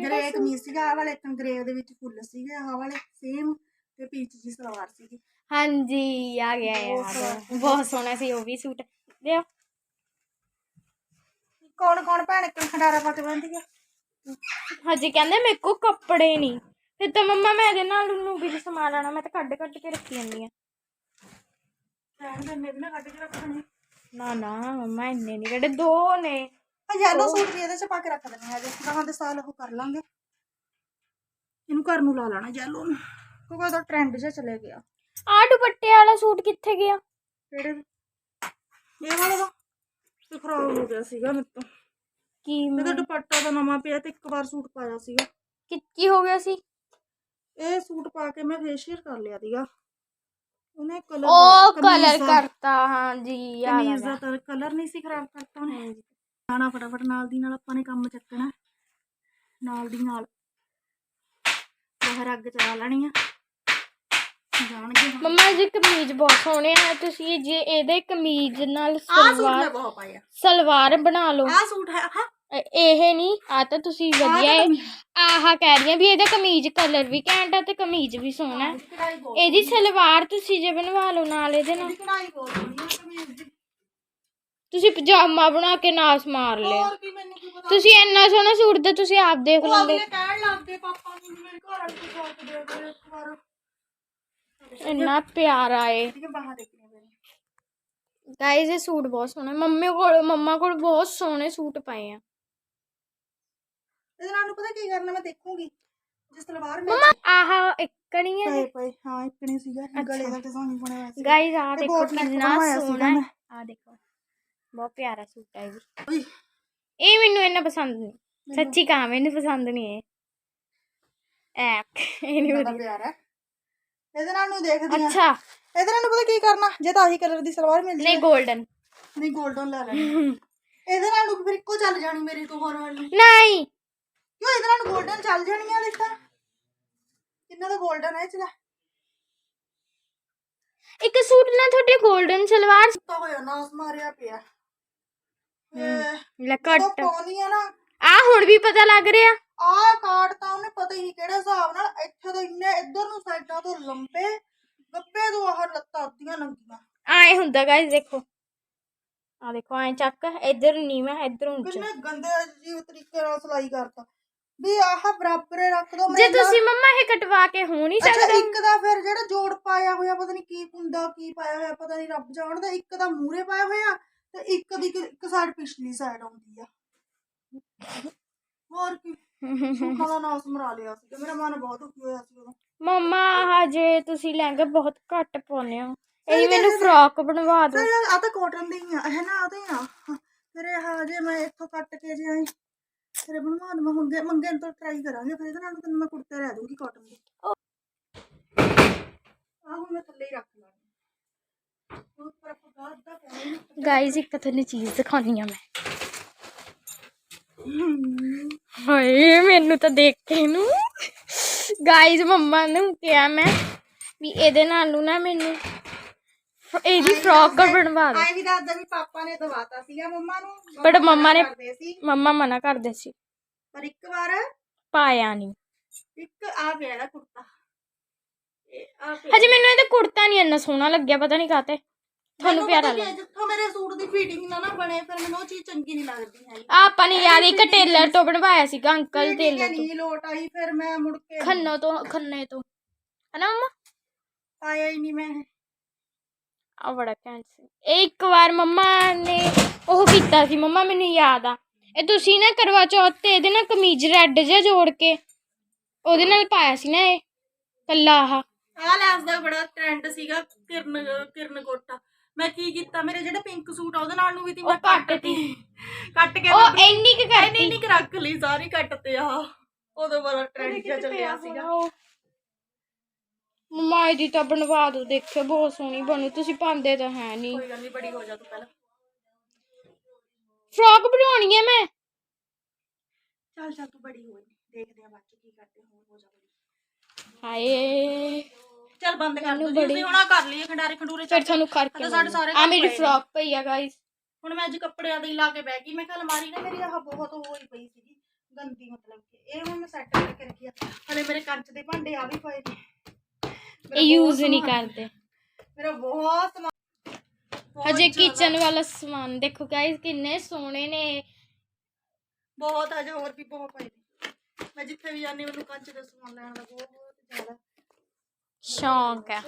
ਗ੍ਰੇ ਕਮੀਜ਼ ਸੀਗਾ। ਆਹ ਵਾਲੇ ਇੱਕ ਗ੍ਰੇ ਦੇ ਵਿੱਚ ਫੁੱਲ ਸੀਗੇ। ਆਹ ਵਾਲੇ ਸੇਮ ਤੇ ਪੀਚ ਜੀ ਸਲਵਾਰ ਸੀਗੀ। ਹਾਂਜੀ ਆ ਗਿਆ ਯਾਰ ਬਹੁਤ ਸੋਹਣਾ। ਸੀ ਉਹ ਵੀ ਸੂਟ। ਦਿਓ ਕੌਣ ਕੌਣ ਭੈਣ ਇੱਕ ਖੰਡਾਰਾ ਪਾ ਕੇ ਬੰਦੀ ਆ? ਹਜੇ ਕਹਿੰਦੇ ਮੇਰੇ ਕੋ ਕੱਪੜੇ ਨਹੀਂ। ਫਿਰ ਤਾਂ ਮੰਮਾ ਮੈਂ ਇਹਦੇ ਨਾਲ ਨੂੰ ਵੀ ਸਮਾ ਲੈਣਾ ਮੈਂ ਤਾਂ ਕੱਢ ਕੱਢ ਕੇ ਰੱਖੀ ਜਾਂਦੀ ਆ। ਰਹਿਣ ਦੇ ਮੇਰੇ ਨਾਲ ਕੱਢ ਕੇ ਰੱਖਣੇ ਨਾ ਨਾ ਮੰਮਾ ਇੰਨੇ ਨਹੀਂ ਕੱਢੇ ਦੋ ਨੇ। ਆ ਯੈਲੋ ਸੂਟ ਵੀ ਇਹਦੇ ਚ ਪਾ ਕੇ ਰੱਖ ਦਿੰਦੇ ਆ ਜੇ ਗਾਹਾਂ ਦੇ ਸਾਲ ਉਹ ਕਰ ਲਾਂਗੇ। ਇਹਨੂੰ ਘਰ ਨੂੰ ਲਾ ਲੈਣਾ ਯੈਲੋ ਨੂੰ। ਕਿਉਂਕਿ ਉਹਦਾ ਟ੍ਰੈਂਡ ਜਿਹਾ ਚਲੇ ਗਿਆ। ਆ ਦੁਪੱਟੇ ਵਾਲਾ ਸੂਟ ਕਿੱਥੇ ਗਿਆ? ਕਿਹੜੇ ਦੇ? ਇਹ ਵਾਲਾ ਦਾ। ਤੇ ਖਰਾਬ ਹੋ ਗਿਆ ਸੀਗਾ ਮੇਰੇ ਤੋਂ। ਕੀ ਇਹਦਾ ਦੁਪੱਟਾ ਤਾਂ ਨਵਾਂ ਪਿਆ ਤੇ ਇੱਕ ਵਾਰ ਸੂਟ ਪਾਇਆ ਸੀਗਾ। ਕੀ ਕੀ ਹੋ ਗਿਆ ਸੀ? ਇਹ ਸੂਟ ਪਾ ਕੇ ਮੈਂ ਫੇਸ਼ੀਅਲ ਕਰ ਲਿਆ ਸੀਗਾ। ਉਹਨੇ ਕਲਰ ਉਹ ਕਲਰ ਕਰਤਾ ਹਾਂਜੀ ਆ ਕਮੀਜ਼। ਦਾ ਤਾਂ ਕਲਰ ਨਹੀਂ ਸੀ ਖਰਾਬ ਕਰਤਾ ਉਹਨੇ। ਆਣਾ ਫਟਾਫਟ ਨਾਲ ਦੀ ਨਾਲ ਆਪਾਂ ਨੇ ਕੰਮ ਚੱਕਣਾ। ਨਾਲ ਦੀ ਨਾਲ। ਬਾਹਰ ਅੱਗ ਚਲਾ ਲੈਣੀ ਆ। ਜਾਣਗੇ ਹੁਣ। ਮੰਮਾ ਜੀ ਕਮੀਜ਼ ਬਹੁਤ ਸੋਹਣੇ ਆ ਤੁਸੀਂ ਜੇ ਇਹਦੇ ਕਮੀਜ਼ ਨਾਲ ਆਹ ਸੂਟ ਮੈਂ ਸਲਵਾਰ ਬਹੁਤ ਪਾਇਆ ਸਲਵਾਰ ਬਣਾ ਲਓ। ਆਹ ਸੂਟ ਹੈ ਹਾਂ ਇਹ- ਇਹ ਨਹੀਂ ਆ ਤਾਂ ਤੁਸੀਂ ਵਧੀਆ ਹੈ ਆਹ ਕਹਿ ਰਹੀ ਆ ਵੀ ਇਹਦਾ ਕਮੀਜ਼ ਕਲਰ ਵੀ ਘੈਂਟ ਆ ਤੇ ਕਮੀਜ਼ ਵੀ ਸੋਹਣਾ ਹੈ। ਕਢਾਈ ਬਹੁਤ ਇਹਦੀ ਸਲਵਾਰ ਤੁਸੀਂ ਜੇ ਬਣਵਾ ਲਓ ਨਾਲ ਇਹਦੇ ਨਾਲ। ਕਢਾਈ ਬਹੁਤ ਸੋਹਣੀ ਆ ਕਮੀਜ਼ ਦੀ। ਤੁਸੀਂ ਪਜਾਮਾ ਬਣਾ ਕੇ ਨਾਸ ਮਾਰ ਲਿਆ। ਹੋਰ ਕੀ ਮੈਨੂੰ ਕੀ ਪਤਾ। ਤੁਸੀਂ ਇੰਨਾ ਸੋਹਣਾ ਸੂਟ ਤਾਂ ਤੁਸੀਂ ਆਪ ਦੇਖ ਉਹ ਲੈਂਦੇ ਅਗਲੇ ਕਹਿਣ ਲੱਗਦੇ ਪਾਪਾ ਨੂੰ ਵੀ ਮੇਰੇ ਘਰ ਵਾਲੇ ਨੂੰ ਸ਼ੌਕ ਦੇ ਦੇ ਇੱਕ ਵਾਰ। ਇੰਨਾ ਪਿਆਰਾ ਏ ਠੀਕ ਹੈ ਬਾਹਰ ਦੇਖਣੇ ਪੈਣੇ ਗਾਇਜ਼ ਇਹ ਸੂਟ ਬਹੁਤ ਸੋਹਣਾ ਮੰਮੀ ਕੋਲ ਮੰਮਾ ਕੋਲ ਬਹੁਤ ਸੋਹਣੇ ਸੂਟ ਪਏ ਆ ਇਹਦੇ ਨਾਲ ਨੂੰ ਪਤਾ ਕੀ ਕਰਨਾ ਮੈਂ ਦੇਖੂੰਗੀ ਜਿਸ ਤਲਵਾਰ ਮੈਂ ਮੰਮਾ ਆਹ ਇੱਕਣੀ ਹੈ ਪਏ ਪਏ ਹਾਂ ਇੱਕ ਨਹੀਂ ਸੀਗਾ ਗਲੇ ਦਾ ਡਿਜ਼ਾਈਨ ਬਣਿਆ ਹੋਇਆ ਸੀ ਗਾਇਜ਼ ਆ ਤੇ ਦੇਖੋ ਕੋਟ ਨੈਕ ਕਿੰਨਾ ਬਣਵਾਇਆ ਸੀਗਾ ਸੋਹਣਾ ਮੈਂ। ਆ ਦੇਖੋ ਬਹੁਤ ਪਿਆਰਾ ਸੂਟ ਹੈ ਇਹ ਵੀ ਓਏ ਇਹ ਮੈਨੂੰ ਇੰਨਾ ਪਸੰਦ ਨਹੀਂ ਸੱਚੀ ਕਹਾਂ ਮੈਨੂੰ ਪਸੰਦ ਨਹੀਂ ਇਹ ਐ ਇਹ ਨਹੀਂ ਬੜਾ ਵਧੀਆ ਪਿਆਰ ਹੈ ਇਹਦੇ ਨਾਲ ਨੂੰ ਦੇਖਦੀ ਆ। ਅੱਛਾ। ਇਹਦੇ ਨਾਲ ਨੂੰ ਪਤਾ ਕੀ ਕਰਨਾ? ਜੇ ਤਾਂ ਆਹੀ ਕਲਰ ਦੀ ਸਲਵਾਰ ਮਿਲ ਜੇ ਨਹੀਂ 골ਡਨ ਨਹੀਂ 골ਡਨ ਲੈ ਲੈਣੀ। ਇਹਦੇ ਨਾਲ ਨੂੰ ਫਿਰ ਇੱਕੋ ਚੱਲ ਜਾਣੀ ਮੇਰੀ ਤੂੰ ਹੋਰ ਵਾਲੀ। ਨਹੀਂ। ਕਿਉਂ ਇਹਦੇ ਨਾਲ 골ਡਨ ਚੱਲ ਜਾਣੀ ਆ ਦੇਖਾਂ ਕਿੰਨਾ ਦਾ 골ਡਨ ਹੈ ਚਲਾ ਇੱਕ ਸੂਟ ਨਾਲ ਤੁਹਾਡੇ 골ਡਨ ਸਲਵਾਰ ਤਾਂ ਹੋਇਆ ਨਾ ਉਸ ਮਾਰਿਆ ਪਿਆ। ਲੈ ਕੱਟ ਪਾਉਣੀ ਆ ਨਾ। ਆ ਹੁਣ ਵੀ ਪਤਾ ਲੱਗ ਰਿਹਾ। ਆਹ ਕਾਰਡ ਤਾਂ ਉਹਨੇ ਪਤਾ ਹੀ ਨਹੀਂ ਕਿਹੜੇ ਹਿਸਾਬ ਨਾਲ ਇੱਥੇ ਤੋਂ ਇੰਨੇ ਇੱਧਰ ਨੂੰ ਸਾਈਡਾਂ ਤੋਂ ਲੰਬੇ ਗੱਬੇ ਤੋਂ ਆਹ ਲੱਤਾਂ ਅੱਧੀਆਂ ਨੰਗੀਆਂ ਆਏ ਹੁੰਦਾ ਗਾਇਸ ਦੇਖੋ। ਆ ਦੇਖੋ ਐ ਚੱਕ ਇੱਧਰ ਨੀਵਾਂ ਇੱਧਰ ਉੱਚਾ। ਕਿੰਨੇ ਗੰਦੇ ਅਜੀਬ ਤਰੀਕੇ ਨਾਲ ਸਿਲਾਈ ਕਰਤਾ। ਵੀ ਆਹ ਬਰਾਬਰੇ ਰੱਖ ਦੋ ਜੇ ਤੁਸੀਂ ਮੰਮਾ ਇਹ ਕਟਵਾ ਕੇ ਹੋ ਨਹੀਂ ਅੱਛਾ ਸਕਦਾ। ਇੱਕ ਦਾ ਫਿਰ ਜਿਹੜਾ ਜੋੜ ਪਾਇਆ ਹੋਇਆ ਪਤਾ ਨਹੀਂ ਕੀ ਹੁੰਦਾ ਕੀ ਪਾਇਆ ਹੋਇਆ ਪਤਾ ਨਹੀਂ ਰੱਬ ਜਾਣਦਾ ਇੱਕ ਦਾ ਮੂਰੇ ਪਾਇਆ ਹੋਇਆ ਤੇ ਇੱਕ ਦੀ ਇੱਕ ਸਾਈਡ ਪਿਛਲੀ ਸਾਈਡ ਆਉਂਦੀ ਆ। ਹੋਰ ਕੀ। ਸੁੱਖਾ ਦਾ ਨਾਮ ਸਮਰਾ ਲਿਆ ਸੀ ਮੇਰਾ ਮਨ ਬਹੁਤ ਦੁਖੀ ਹੋਇਆ ਸੀ ਉਦੋਂ। ਮੰਮਾ ਹਜੇ ਤੁਸੀਂ ਲਹਿੰਗਾ ਬਹੁਤ ਘੱਟ ਪਾਉਂਦੇ ਹੋ। ਇਹ ਮੈਨੂੰ ਫਰੋਕ ਬਣਵਾ ਦਿਓ। ਫਿਰ ਆ ਤਾਂ ਕਾਟਨ ਦੀ ਆ ਹੈ ਨਾ ਆ ਤਾਂ ਹੀ ਆ। ਫਿਰ ਜੇ ਮੈਂ ਇੱਥੋਂ ਕੱਟ ਕੇ ਜੇ ਆਈ ਫਿਰ ਬਣਵਾ ਦਵਾਂ। ਮੰਗੇ ਮੰਗੇ ਤੋਂ ਟਰਾਈ ਕਰਾਂਗੇ ਫਿਰ ਇਹਦੇ ਨਾਲ ਤੈਨੂੰ ਮੈਂ ਕੁੜਤੇ ਲੈ ਦੂੰਗੀ ਕਾਟਨ ਦੇ। ਆਹੋ ਮੈਂ ਥੱਲੇ ਹੀ ਰੱਖ ਲਾਂਗੀ। ਗਾਇਸ ਇੱਕ ਤੁਹਾਨੂੰ ਚੀਜ਼ ਦਿਖਾਉਣੀ ਆ ਮੈਂ। ਹਾਏ ਮੈਨੂੰ ਤਾਂ ਦੇਖ ਕੇ ਨੂੰ ਗਾਇਸ ਮੰਮਾ ਨੂੰ ਕਿਹਾ ਮੈਂ ਵੀ ਇਹਦੇ ਨਾਲ ਨੂੰ ਨਾ ਮੈਨੂੰ ਇਹਦੀ ਫਰੋਕ ਬਣਵਾ ਦਿਓ ਆਏ ਵੀ ਦੱਸਦਾ ਵੀ ਪਾਪਾ ਨੇ ਦਵਾਤਾ ਸੀਗਾ ਮੰਮਾ ਨੂੰ। But ਮੰਮਾ ਨੇ- ਕਰਦੇ ਸੀ। ਮੰਮਾ ਮਨਾ ਕਰਦੇ ਸੀ। ਪਰ ਇੱਕ ਵਾਰ ਪਾਇਆ ਨਹੀਂ ਇੱਕ ਆ ਪਿਆ ਕੁੜਤਾ। ਇਹ ਆ ਪਿਆ ਹਜੇ ਮੈਨੂੰ ਇਹਦਾ ਕੁੜਤਾ ਨਹੀਂ ਇੰਨਾ ਸੋਹਣਾ ਲੱਗਿਆ ਪਤਾ ਨਹੀਂ ਕਾਤੇ ਤੁਹਾਨੂੰ ਪਿਆਰਾ ਲੱਗਾ ਜਿੱਥੋਂ ਮੇਰੇ ਸੂਟ ਦੀ ਫਿਟਿੰਗ ਨਾ ਨਾ ਬਣੇ ਫਿਰ ਮੈਨੂੰ ਉਹ ਚੀਜ਼ ਚੰਗੀ ਨਹੀਂ ਲੱਗਦੀ ਹੈ ਆਪਾਂ ਨੇ ਯਾਰ ਇੱਕ ਟੇਲਰ ਤੋਂ ਬਣਵਾਇਆ ਸੀਗਾ ਅੰਕਲ ਟੇਲਰ ਤੋਂ। ਨਹੀਂ ਲੋਟ ਆਈ ਫਿਰ ਮੈਂ ਮੁੜ ਕੇ ਖੰਨੋ ਤੋਂ ਖੰਨੇ ਤੋਂ। ਹਨਾ ਮੰਮਾ? ਆਇਆ ਹੀ ਨਹੀਂ ਮੈਂ। ਆ ਬੜਾ ਸੀ ਇਹ ਇੱਕ ਵਾਰ ਮੰਮਾ ਨੇ ਉਹ ਕੀਤਾ ਸੀ ਮੰਮਾ ਮੈਨੂੰ ਯਾਦ ਆ। ਇਹ ਤੁਸੀਂ ਨਾ ਕਰਵਾ ਚੌਥ ਤੇ ਇਹਦੇ ਨਾਲ ਕਮੀਜ਼ ਰੈੱਡ ਜਿਹਾ ਜੋੜ ਕੇ ਉਹਦੇ ਨਾਲ ਪਾਇਆ ਸੀ ਨਾ ਇਹ ਕੱਲਾ ਆਹ। ਆ ਲੈਸ ਦਾ ਬੜਾ ਟ੍ਰੈਂਡ ਸੀਗਾ ਕਿਰਨ ਕਿਰਨ ਕੋਟਾ। ਮੈਂ ਕੀ ਕੀਤਾ? ਮੇਰੇ ਜਿਹੜੇ ਪਿੰਕ ਸੂਟ ਆ ਉਹਦੇ ਨਾਲ ਨੂੰ ਵੀ ਤੀ ਉਹ ਮੈਂ ਕੱਟ ਕੱਟ ਤੀ। ਕੱਟ ਕੇ ਉਹ ਇੰਨੀ ਕੁ ਨਹੀਂ ਕਰਤੀ ਨਹੀਂ ਰੱਖ ਲਈ ਸਾਰੀ ਕੱਟ ਤੇ ਆ। ਉਦੋਂ ਬੜਾ ਟ੍ਰੈਂਡ ਜਿਹਾ ਚੱਲਿਆ ਸੀਗਾ। ਮੰਮਾ ਇਹਦੀ ਤਾਂ ਬਣਵਾ ਦੋ ਦੇਖਿਓ ਬਹੁਤ ਸੋਹਣੀ ਬਣੀ। ਤੁਸੀਂ ਪਾਉਂਦੇ ਤਾਂ ਹੈ ਨਹੀਂ ਕੋਈ ਗੱਲ ਨਹੀਂ ਬੜੀ ਹੋ ਜਾ ਤੂੰ ਪਹਿਲਾਂ। ਫਰੋਕ ਬਣਾਉਣੀ ਹੈ ਮੈਂ। ਚੱਲ ਚੱਲ ਤੂੰ ਬੜੀ ਹੋ ਦੇਖਦੇ ਆ ਬਾਅਦ ਚ ਕੀ ਕਰਦੇ ਹੋ ਜਾ ਬੜੀ। ਹਾਏ। ਚੱਲ ਬੰਦ ਕਰ ਦੋ ਜੀ ਹੁਣ ਆਹ ਕਰ ਲਈਏ ਖੰਡਾਰੇ ਖੰਡੂਰੇ ਫਿਰ ਤੁਹਾਨੂੰ ਕਰਕੇ ਤਾਂ ਸਾਡੇ ਸਾਰੇ ਆ ਮੇਰੀ। ਫਰੋਕ ਪਈ ਆ ਗਾਇਸ ਹੁਣ ਮੈਂ ਅੱਜ ਕੱਪੜਿਆਂ ਦੀ ਲਾ ਕੇ ਬਹਿ ਗਈ। ਮੈਂ ਕਿਹਾ ਅਲਮਾਰੀ ਨਾ ਮੇਰੀ ਆਹ ਬਹੁਤ ਹੋਈ ਪਈ ਸੀਗੀ ਗੰਦੀ ਮਤਲਬ ਕਿ। ਇਹ ਹੁਣ ਮੈਂ ਸੈੱਟ ਕਰਕੇ ਰੱਖੀ ਆ। ਹਲੇ ਮੇਰੇ ਕੰਚ ਦੇ ਭਾਂਡੇ ਆ ਵੀ ਪਏ ਨੇ। ਇਹ ਯੂਜ਼ ਨਹੀਂ ਕਰਦੇ। ਮੇਰਾ ਬਹੁਤ ਸਮਾਨ ਹਜੇ ਕਿਚਨ ਵਾਲਾ ਸਮਾਨ ਦੇਖੋ ਗਾਇਸ ਕਿੰਨੇ ਸੋਹਣੇ ਨੇ। ਬਹੁਤ ਅਜੇ ਹੋਰ ਵੀ ਬਹੁਤ ਪਏ ਨੇ। ਮੈਂ ਜਿੱਥੇ ਵੀ ਜਾਂਦੀ ਮੈਨੂੰ ਕੰਚ ਦਾ ਸਮਾਨ ਲੈਣ ਦਾ ਬਹੁਤ ਬਹੁਤ ਜ਼ਿਆਦਾ ਸ਼ੌਂਕ ਹੈ।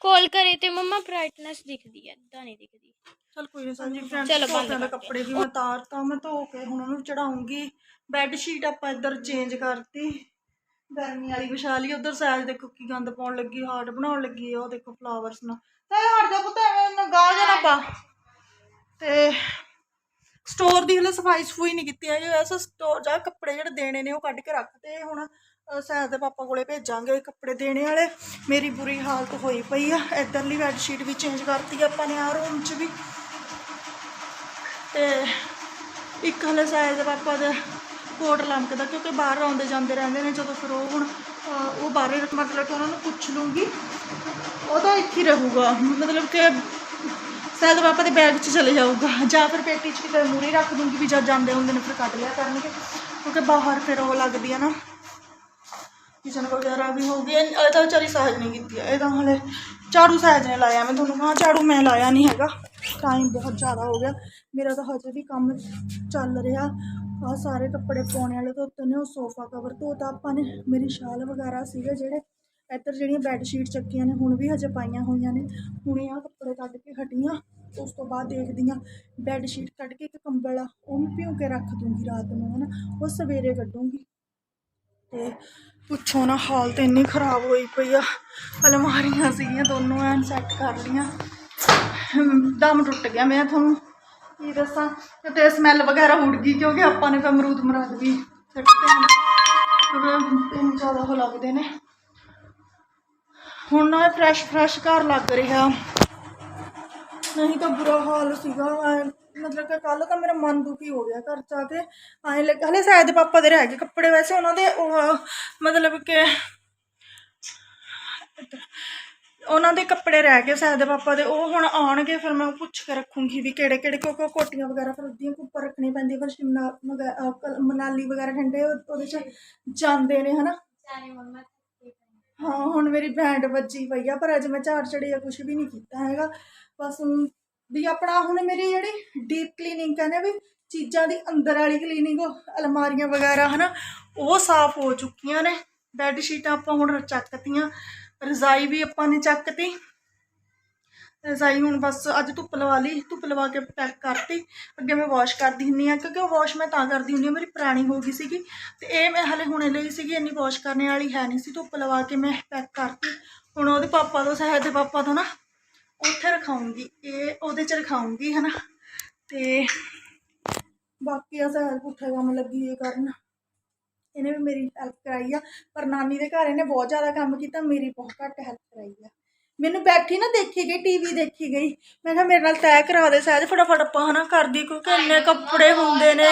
ਕੋਲ ਕਰੇ ਤੇ ਮੰਮਾ ਬ੍ਰਾਈਟਨੈਸ ਦਿਖਦੀ ਹੈ ਇਦਾਂ ਨਹੀਂ ਦਿਖਦੀ। ਚਲ ਕੋਈ ਨਹੀਂ ਸਾਂਝੀ ਫਰੈਂਡ ਚਲੋ ਬੰਦ ਦੇ। ਕੱਪੜੇ ਵੀ ਮੈਂ ਤਾਰਤਾ ਮੈਂ ਧੋ ਕੇ ਹੁਣ ਉਹਨੂੰ ਚੜਾਉਂਗੀ। ਬੈੱਡ ਸ਼ੀਟ ਆਪਾਂ ਇੱਧਰ ਚੇਂਜ ਕਰਤੀ। ਗਰਮੀ ਵਾਲੀ ਵਿਛਾ ਲਈ ਉਧਰ ਸਾਈਜ਼ ਦੇਖੋ ਕੀ ਗੰਦ ਪਾਉਣ ਲੱਗੀ ਹਾਰਟ ਬਣਾਉਣ ਲੱਗੀ ਉਹ ਦੇਖੋ ਫਲਾਵਰਸ ਨਾਲ। ਤੇ ਹਟ ਜਾ ਪੁੱਤ ਐਵੇਂ ਗਾਹ ਜਾ ਨਾ ਪਾ। ਤੇ ਸਟੋਰ ਦੀ ਹਲੇ ਸਫ਼ਾਈ ਸਫੂਈ ਨਹੀਂ ਕੀਤੀ ਹੈਗੀ ਵੈਸੇ ਸਟੋਰ ਜਾ ਕੱਪੜੇ ਜਿਹੜੇ ਦੇਣੇ ਨੇ ਉਹ ਕੱਢ ਕੇ ਰੱਖਤੇ ਹੁਣ ਸਹਿਜ ਦੇ ਪਾਪਾ ਕੋਲੇ ਭੇਜਾਂਗੇ ਕੱਪੜੇ ਦੇਣੇ ਵਾਲੇ। ਮੇਰੀ ਬੁਰੀ ਹਾਲਤ ਹੋਈ ਪਈ ਆ। ਇੱਧਰਲੀ ਬੈੱਡ ਸ਼ੀਟ ਵੀ ਚੇਂਜ ਕਰਤੀ ਆਪਾਂ ਨੇ ਆ ਰੂਮ 'ਚ ਵੀ। ਤੇ ਇੱਕ ਹਲੇ ਸਹਿਜ ਦੇ ਪਾਪਾ ਦੇ ਕੋਟ ਲਮਕਦਾ ਕਿਉਂਕਿ ਬਾਹਰ ਆਉਂਦੇ ਜਾਂਦੇ ਰਹਿੰਦੇ ਨੇ। ਜਦੋਂ ਫਿਰ ਉਹ ਹੁਣ ਉਹ ਬਾਹਰ ਮਤਲਬ ਕਿ ਉਹਨਾਂ ਨੂੰ ਪੁੱਛ ਲੂੰਗੀ। ਉਹ ਤਾਂ ਇੱਥੇ ਹੀ ਰਹੂਗਾ। ਮਤਲਬ ਕਿ ਸਹਿਜ ਪਾਪਾ ਦੇ ਬੈਗ 'ਚ ਚਲੇ ਜਾਊਗਾ। ਜਾਂ ਫਿਰ ਪੇਟੀ 'ਚ ਕਿਤੇ ਮੂਰੀ ਰੱਖ ਦੂੰਗੀ ਵੀ ਜਦ ਜਾਂਦੇ ਹੁੰਦੇ ਨੇ ਫਿਰ ਕੱਢ ਲਿਆ ਕਰਨਗੇ। ਕਿਉਂਕਿ ਬਾਹਰ ਫਿਰ ਉਹ ਲੱਗਦੀ ਆ ਨਾ। ਕਿਚਨ ਵਗੈਰਾ ਵੀ ਹੋ ਗਈ ਇਹ ਤਾਂ ਵਿਚਾਰੀ ਸਹਿਜ ਨਹੀਂ ਕੀਤੀ ਇਹ ਤਾਂ ਹਲੇ ਝਾੜੂ ਸਹਿਜ ਨੇ ਲਾਇਆ। ਮੈਂ ਤੁਹਾਨੂੰ ਕਹਾਂ, ਝਾੜੂ ਮੈਂ ਲਾਇਆ ਨਹੀਂ ਹੈਗਾ। ਟਾਈਮ ਬਹੁਤ ਜ਼ਿਆਦਾ ਹੋ ਗਿਆ। ਮੇਰਾ ਤਾਂ ਹਜੇ ਵੀ ਕੰਮ ਚੱਲ ਰਿਹਾ। ਆ ਸਾਰੇ ਕੱਪੜੇ ਪਾਉਣੇ ਵਾਲੇ ਧੋਤੇ ਨੇ, ਉਹ ਸੋਫਾ ਕਵਰ ਧੋਤਾ ਆਪਾਂ ਨੇ। ਮੇਰੀ ਸ਼ਾਲ ਵਗੈਰਾ ਸੀਗੇ ਜਿਹੜੇ। ਇੱਧਰ ਜਿਹੜੀਆਂ ਬੈੱਡ ਸ਼ੀਟ ਚੱਕੀਆਂ ਨੇ, ਹੁਣ ਵੀ ਹਜੇ ਪਾਈਆਂ ਹੋਈਆਂ ਨੇ। ਹੁਣੇ ਆ ਕੱਪੜੇ ਕੱਢ ਕੇ ਹਟੀਆਂ। ਉਸ ਤੋਂ ਬਾਅਦ ਦੇਖਦੀ ਹਾਂ। ਬੈੱਡ ਸ਼ੀਟ ਕੱਢ ਕੇ ਇੱਕ ਕੰਬਲ ਆ ਉਹ ਉਹਨੂੰ ਭਿਉਂ ਕੇ ਰੱਖ ਦੂੰਗੀ ਰਾਤ ਨੂੰ, ਹਨਾ। ਉਹ ਸਵੇਰੇ ਕੱਢੂੰਗੀ। ਤੇ ਪੁੱਛੋ ਨਾ, ਹਾਲਤ ਇੰਨੀ ਖਰਾਬ ਹੋਈ ਪਈ ਆ। ਅਲਮਾਰੀਆਂ ਸੀਗੀਆਂ ਦੋਨੋਂ, ਐਨ ਸੈੱਟ ਕਰ ਲੀਆਂ ਦਮ ਟੁੱਟ ਗਿਆ ਮੈਂ ਤੁਹਾਨੂੰ। ਕੀ ਦੱਸਾਂ? ਤੇ ਸਮੈਲ ਵਗੈਰਾ ਉੱਡ ਗਈ, ਕਿਉਂਕਿ ਆਪਾਂ ਨੇ ਤਾਂ ਅਮਰੂਦ ਮਰਾਦ ਵੀ ਸੱਟਦੇ ਹਨ ਕਿਉਂਕਿ ਇੰਨੇ ਜ਼ਿਆਦਾ ਉਹ ਲੱਗਦੇ ਨੇ। ਹੁਣ ਨਾ ਫਰੈਸ਼ ਫਰੈਸ਼ ਘਰ ਲੱਗ ਰਿਹਾ। ਨਹੀਂ ਤਾਂ ਬੁਰਾ ਹਾਲ ਸੀਗਾ ਮਤਲਬ ਕਿ ਕੱਲ ਤਾਂ ਮੇਰਾ ਮਨ ਦੁਖੀ ਹੋ ਗਿਆ ਘਰ ਜਾ ਕੇ। ਐਂ ਲੱਗ ਹਲੇ ਸ਼ਾਇਦ ਪਾਪਾ ਦੇ ਰਹਿ ਗਏ ਕੱਪੜੇ ਵੈਸੇ ਉਹਨਾਂ ਦੇ ਉਹ ਮਤਲਬ ਕਿ ਉਹਨਾਂ ਦੇ ਕੱਪੜੇ ਰਹਿ ਗਏ ਸ਼ਾਇਦ ਪਾਪਾ ਦੇ ਉਹ ਹੁਣ ਆਉਣਗੇ ਫਿਰ ਮੈਂ ਪੁੱਛ ਕੇ ਰੱਖੂੰਗੀ ਵੀ ਕਿਹੜੇ ਕਿਹੜੇ ਕਿਉਂਕਿ ਉਹ ਕੋਟੀਆਂ ਵਗੈਰਾ ਫਿਰ ਉਹਦੀਆਂ ਉੱਪਰ ਰੱਖਣੀ ਪੈਂਦੀ ਫਿਰ ਸ਼ਿਮਲਾ ਮਨਾਲੀ ਵਗੈਰਾ ਠੰਡੇ ਉਹ- ਉਹਦੇ ਚ ਜਾਂਦੇ ਨੇ ਹਨਾ। ਹਾਂ ਹੁਣ ਮੇਰੀ ਬੈਂਡ ਵੱਜੀ ਪਈ ਆ ਪਰ ਅੱਜ ਮੈਂ ਝਾੜ ਚੜਿਆ ਕੁਝ ਵੀ ਨਹੀਂ ਕੀਤਾ ਹੈਗਾ। ਬਸ ਵੀ ਆਪਣਾ ਹੁਣ ਮੇਰੀ ਜਿਹੜੀ ਡੀਪ ਕਲੀਨਿੰਗ ਕਹਿੰਦੇ ਵੀ ਚੀਜ਼ਾਂ ਦੀ ਅੰਦਰ ਵਾਲੀ ਕਲੀਨਿੰਗ ਅਲਮਾਰੀਆਂ ਵਗੈਰਾ, ਹਨਾ, ਉਹ ਸਾਫ਼ ਹੋ ਚੁੱਕੀਆਂ ਨੇ। ਬੈੱਡ ਸ਼ੀਟਾਂ ਆਪਾਂ ਹੁਣ ਚੱਕਤੀਆਂ, ਰਜ਼ਾਈ ਵੀ ਆਪਾਂ ਨੇ ਚੱਕਤੀ। ਰਜ਼ਾਈ ਹੁਣ ਬਸ ਅੱਜ ਧੁੱਪ ਲਵਾ ਲਈ, ਧੁੱਪ ਲਵਾ ਕੇ ਪੈਕ ਕਰਤੀ, ਅੱਗੇ ਮੈਂ ਵਾਸ਼ ਕਰਦੀ ਹੁੰਦੀ ਆ, ਕਿਉਂਕਿ ਉਹ ਵਾਸ਼ ਮੈਂ ਤਾਂ ਕਰਦੀ ਹੁੰਦੀ ਆ, ਮੇਰੀ ਪੁਰਾਣੀ ਹੋ ਗਈ ਸੀਗੀ। ਤੇ ਇਹ ਮੈਂ ਹਲੇ ਹੁਣੇ ਲਈ ਸੀਗੀ, ਇੰਨੀ ਵਾਸ਼ ਕਰਨੇ ਵਾਲੀ ਹੈ ਨਹੀਂ ਸੀ, ਧੁੱਪ ਲਵਾ ਕੇ ਮੈਂ ਪੈਕ ਕਰਤੀ। ਹੁਣ ਉਹਦੇ ਪਾਪਾ ਤੋਂ, ਸਹਿਜ ਦੇ ਪਾਪਾ ਤੋਂ ਨਾ ਉੱਥੇ ਰਖਾਉਂਗੀ ਇਹ ਉਹਦੇ ਚ ਰਖਾਉਂਗੀ ਹਨਾ? ਤੇ ਬਾਕੀ ਆ ਸਹਿਜ ਪੁੱਠੇ ਕੰਮ ਲੱਗੀ ਹੋਈ ਕਰਨ। ਇਹਨੇ ਵੀ ਮੇਰੀ ਹੈਲਪ ਕਰਾਈ ਆ ਪਰ ਨਾਨੀ ਦੇ ਘਰ ਇਹਨੇ ਬਹੁਤ ਜ਼ਿਆਦਾ ਕੰਮ ਕੀਤਾ ਮੇਰੀ ਬਹੁਤ ਘੱਟ ਹੈਲਪ ਕਰਾਈ ਆ। ਮੈਨੂੰ ਬੈਠੀ ਨਾ ਦੇਖੀ ਗਈ ਟੀਵੀ ਦੇਖੀ ਗਈ। ਮੈਂ ਕਿਹਾ ਮੇਰੇ ਨਾਲ ਤੈਅ ਕਰਾ ਦੇ ਸਹਿਜ ਫਟਾਫਟ ਆਪਾਂ ਹਨਾ ਕਰਦੀ ਕਿਉਂਕਿ ਇੰਨੇ ਕੱਪੜੇ ਹੁੰਦੇ ਨੇ।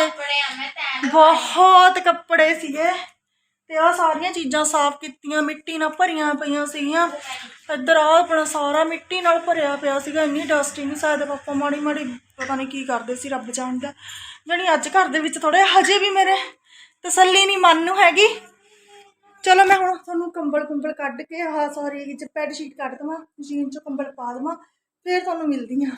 ਬਹੁਤ ਕੱਪੜੇ ਸੀਗੇ। ਤੇ ਆ ਸਾਰੀਆਂ ਚੀਜ਼ਾਂ ਸਾਫ਼ ਕੀਤੀਆਂ, ਮਿੱਟੀ ਨਾਲ ਭਰੀਆਂ ਪਈਆਂ ਸੀਗੀਆਂ। ਇੱਧਰ ਆ ਆਪਣਾ ਸਾਰਾ ਮਿੱਟੀ ਨਾਲ ਭਰਿਆ ਪਿਆ ਸੀਗਾ, ਇੰਨੀ ਡਸਟ ਨਹੀਂ ਸਾਡੇ ਪਾਪਾ ਮਾੜੀ ਮਾੜੀ ਪਤਾ ਨਹੀਂ ਕੀ ਕਰਦੇ ਸੀ ਰੱਬ ਜਾਣਦਾ। ਜਾਣੀ ਅੱਜ ਘਰ ਦੇ ਵਿੱਚ ਥੋੜੇ ਹਜੇ ਵੀ ਮੇਰੇ ਤਸੱਲੀ ਨਹੀਂ ਮਨ ਨੂੰ ਹੈਗੀ। ਚਲੋ ਮੈਂ ਹੁਣ ਤੁਹਾਨੂੰ ਕੰਬਲ ਕੁੰਬਲ ਕੱਢ ਕੇ ਆਹ ਸੌਰੀ ਇਹ ਬੈੱਡ ਸ਼ੀਟ ਕੱਢ ਦਵਾਂ ਮਸ਼ੀਨ ਚੋਂ ਕੰਬਲ ਪਾ ਦਵਾਂ, ਫਿਰ ਤੁਹਾਨੂੰ ਮਿਲਦੀ ਹਾਂ।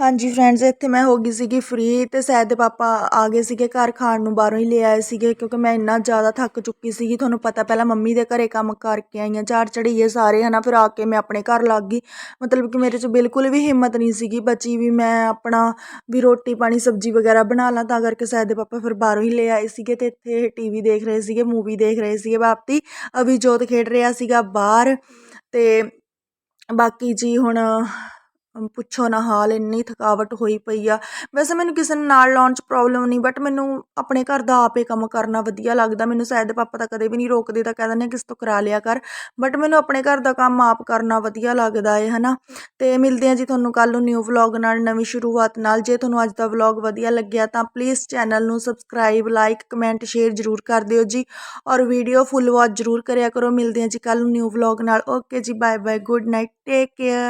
ਹਾਂਜੀ ਫਰੈਂਡਸ ਇੱਥੇ ਮੈਂ ਹੋ ਗਈ ਸੀਗੀ ਫਰੀ ਅਤੇ ਸੈਦ ਦੇ ਪਾਪਾ ਆ ਗਏ ਸੀਗੇ ਘਰ ਖਾਣ ਨੂੰ, ਬਾਹਰੋਂ ਹੀ ਲੈ ਆਏ ਸੀਗੇ ਕਿਉਂਕਿ ਮੈਂ ਇੰਨਾ ਜ਼ਿਆਦਾ ਥੱਕ ਚੁੱਕੀ ਸੀਗੀ। ਤੁਹਾਨੂੰ ਪਤਾ ਪਹਿਲਾਂ ਮੰਮੀ ਦੇ ਘਰੇ ਕੰਮ ਕਰਕੇ ਆਈ ਹਾਂ ਝਾੜ ਚੜੀਏ ਸਾਰੇ ਹੈ ਨਾ ਫਿਰ ਆ ਕੇ ਮੈਂ ਆਪਣੇ ਘਰ ਲੱਗ ਗਈ। ਮਤਲਬ ਕਿ ਮੇਰੇ 'ਚ ਬਿਲਕੁਲ ਵੀ ਹਿੰਮਤ ਨਹੀਂ ਸੀਗੀ ਬਚੀ ਵੀ ਮੈਂ ਆਪਣਾ ਵੀ ਰੋਟੀ ਪਾਣੀ, ਸਬਜ਼ੀ ਵਗੈਰਾ ਬਣਾ ਲਾਂ, ਤਾਂ ਕਰਕੇ ਸੈਦ ਦੇ ਪਾਪਾ ਫਿਰ ਬਾਹਰੋਂ ਹੀ ਲੈ ਆਏ ਸੀਗੇ ਅਤੇ ਇੱਥੇ ਟੀਵੀ ਦੇਖ ਰਹੇ ਸੀਗੇ ਮੂਵੀ ਦੇਖ ਰਹੇ ਸੀਗੇ ਬਾਪਤੀ ਅਭੀ ਜੋਤ ਖੇਡ ਰਿਹਾ ਸੀਗਾ ਬਾਹਰ ਅਤੇ ਬਾਕੀ ਜੀ ਹੁਣ ਪੁੱਛੋ ਨਾ, ਹਾਲ ਇੰਨੀ ਥਕਾਵਟ ਹੋਈ ਪਈ ਆ। ਵੈਸੇ ਮੈਨੂੰ ਕਿਸੇ ਨੂੰ ਨਾਲ ਲਾਉਣ 'ਚ ਪ੍ਰੋਬਲਮ ਨਹੀਂ ਬਟ ਮੈਨੂੰ ਆਪਣੇ ਘਰ ਦਾ ਆਪੇ ਕੰਮ ਕਰਨਾ ਵਧੀਆ ਲੱਗਦਾ। ਮੈਨੂੰ ਸ਼ਾਇਦ ਪਾਪਾ ਤਾਂ ਕਦੇ ਵੀ ਨਹੀਂ ਰੋਕਦੇ, ਤਾਂ ਕਹਿ ਦਿੰਦੇ ਕਿਸ ਤੋਂ ਕਰਾ ਲਿਆ ਕਰ। ਬਟ ਮੈਨੂੰ ਆਪਣੇ ਘਰ ਦਾ ਕੰਮ ਆਪ ਕਰਨਾ ਵਧੀਆ ਲੱਗਦਾ ਏ, ਹਨਾ। ਤੇ ਮਿਲਦੇ ਆ ਜੀ ਤੁਹਾਨੂੰ ਕੱਲ ਨੂੰ ਨਿਊ ਵਲੌਗ ਨਾਲ, ਨਵੀਂ ਸ਼ੁਰੂਆਤ ਨਾਲ। ਜੇ ਤੁਹਾਨੂੰ ਅੱਜ ਦਾ ਵਲੌਗ ਵਧੀਆ ਲੱਗਿਆ ਤਾਂ ਪਲੀਜ਼ ਚੈਨਲ ਨੂੰ ਸਬਸਕ੍ਰਾਈਬ ਲਾਈਕ ਕਮੈਂਟ ਸ਼ੇਅਰ ਜ਼ਰੂਰ ਕਰ ਦਿਓ ਜੀ। ਔਰ ਵੀਡੀਓ ਫੁੱਲ ਵਾਚ ਜ਼ਰੂਰ ਕਰਿਆ ਕਰੋ। ਮਿਲਦੇ ਆ ਜੀ ਕੱਲ ਨੂੰ ਨਿਊ ਵਲੌਗ ਨਾਲ। ਓਕੇ ਜੀ bye bye good night take care